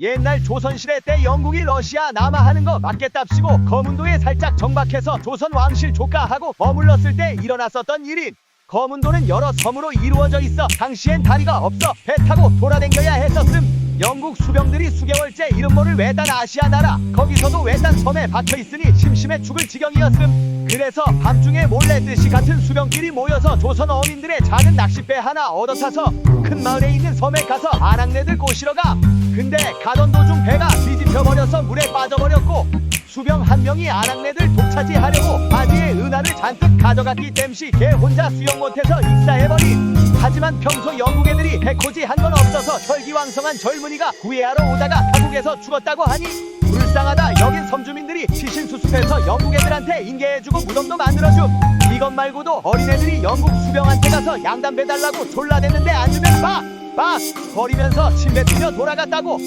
옛날 조선시대 때 영국이 러시아 남하하는 거 맞겠답시고 거문도에 살짝 정박해서 조선 왕실 조카하고 머물렀을 때 일어났었던 일인. 거문도는 여러 섬으로 이루어져 있어 당시엔 다리가 없어 배 타고 돌아댕겨야 했었음. 영국 수병들이 수개월째 이름 모를 외딴 아시아 나라 거기서도 외딴 섬에 박혀 있으니 심심해 죽을 지경이었음. 그래서 밤중에 몰래 뜻이 같은 수병끼리 모여서 조선 어민들의 작은 낚싯배 하나 얻어 타서 큰 마을에 있는 섬에 가서 아낙네들 꼬시러 가. 근데 가던 도중 배가 뒤집혀 버려서 물에 빠져버렸고 수병 한 명이 아낙네들 독차지하려고 바지에 은하를 잔뜩 가져갔기 땜시 걔 혼자 수영 못해서 익사해버린 하지만 평소 영국 애들이 해코지 한 건 없어서 혈기왕성한 젊은이가 구애하러 오다가 타국에서 죽었다고 하니 불쌍하다 여긴 섬주민들이 시신수습해서 영국 애들한테 인계해주고 무덤도 만들어줌 이것 말고도 어린애들이 영국 수병한테 가서 양담 배 달라고 졸라댔는데 안 주면 박! 박! 거리면서 침 뱉으며 돌아갔다고